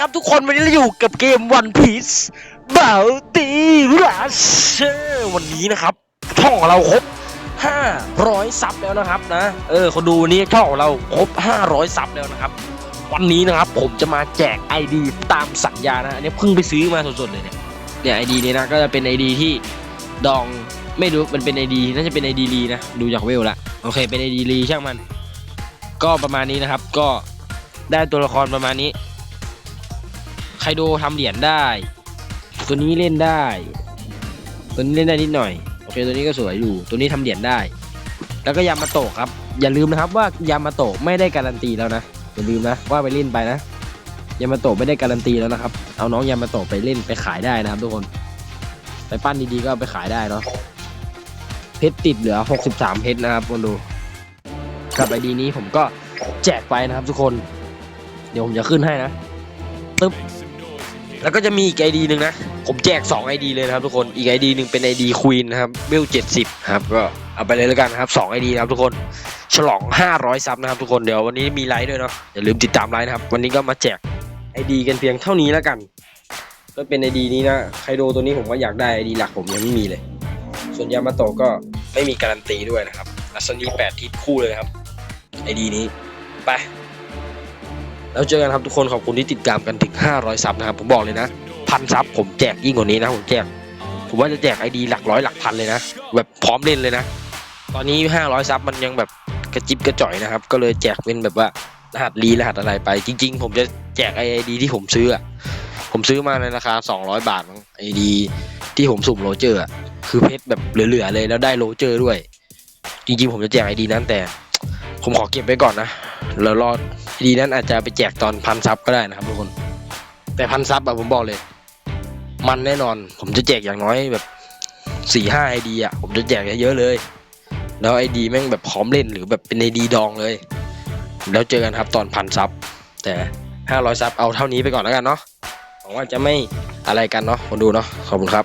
ครับทุกคนวันนี้เราอยู่กับเกม One Piece Bounty Rush วันนี้นะครับช่องของเราครบ 500 ซับแล้วนะครับนะเออคนดูวันนี้ช่องเราครบ 500 ซับแล้วนะครับ วันนี้นะครับผมจะมาแจก ID ตามสัญญานะอันนี้เพิ่งไปซื้อมาสดๆเลยเนี่ยเนี่ย ID นี้นะก็จะเป็น ID ที่ดองไม่รู้มันเป็น ID น่าจะเป็น ID รีนะดูจากเวลละโอเคเป็น ID รีช่างมัน ก็ประมาณนี้นะครับก็ได้ตัวละครประมาณนี้ ไคโดทำเหรียญได้ ตัวนี้เล่นได้ ตัวนี้เล่นได้นิดหน่อย โอเค ตัวนี้ก็สวยอยู่ ตัวนี้ทำเหรียญได้ แล้วก็ยามาโตะครับ อย่าลืมนะครับว่ายามาโตะไม่ได้การันตีแล้วนะ อย่าลืมนะว่าไปเล่นไปนะ ยามาโตะไม่ได้การันตีแล้วนะครับ เอาน้องยามาโตะไปเล่นไปขายได้นะครับทุกคน ไปปั้นดีๆก็เอาไปขายได้เนาะ เพชรติดเหลือ 63 เพชรนะครับคนดูกับไอดีนี้ผมก็แจกไปนะครับทุกคน เดี๋ยวผมจะขึ้นให้นะตึ๊บ แล้วก็จะมีอีกไอดีหนึ่งนะ ผมแจก2ไอดีเลยนะครับทุกคน อีกไอดีหนึ่งเป็นไอดีควีนนะครับเบล70ครับก็เอาไปเลยแล้วกันนะครับ2ไอดีนะครับทุกคน ฉลอง 500 ซับนะครับทุกคน เดี๋ยววันนี้มีไลฟ์ด้วยเนาะ อย่าลืมติดตามไลฟ์นะครับ วันนี้ก็มาแจกไอดีกันเพียงเท่านี้แล้วกัน ก็เป็นไอดีนี้นะ ไคโดตัวนี้ผมก็อยากได้ไอดีหลักผมยังไม่มีเลย ส่วนยามาโตก็ไม่มีการันตีด้วยนะครับอัศนี8ทิศคู่เลยครับไอดีนี้ ไป แล้วเจอกันครับทุกคนขอบคุณที่ติดตามกันถึง 500 ซับนะครับผมบอกเลยนะพันซับผมแจกยิ่งกว่านี้นะผมแจกผมว่าจะแจกไอดีหลักร้อยหลักพันเลยนะ แบบพร้อมเล่นเลยนะ ตอนนี้ 500 ซับมันยังแบบกระจิบกระจ่อยนะครับ ก็เลยแจกเป็นแบบว่ารหัสรีรหัสอะไรไป จริง ๆ ผมจะแจกไอดีที่ผมซื้อผมซื้อมาในราคา 200 บาทไอดีที่ผมสุ่มโรเจอร์คือเพชรแบบเหลือๆเลยแล้วได้โรเจอร์ด้วย จริงๆ ผมจะแจกไอดีนั้นแต่ ผมขอเก็บไว้ก่อนนะแล้วรอ ดีนั้นอาจจะไปแจกตอนพันซับก็ได้นะครับทุกคน แต่พันซับอะผมบอกเลย มันแน่นอน ผมจะแจกอย่างน้อยแบบสี่ห้าไอดีอะผมจะแจกเยอะๆเลย แล้วไอดีแม่งแบบพร้อมเล่นหรือแบบเป็นไอดีดองเลย แล้วเจอกันครับตอนพันซับ แต่ห้าร้อยซับเอาเท่านี้ไปก่อนแล้วกันเนาะหวังว่าจะไม่อะไรกันเนาะคนดูเนาะขอบคุณครับ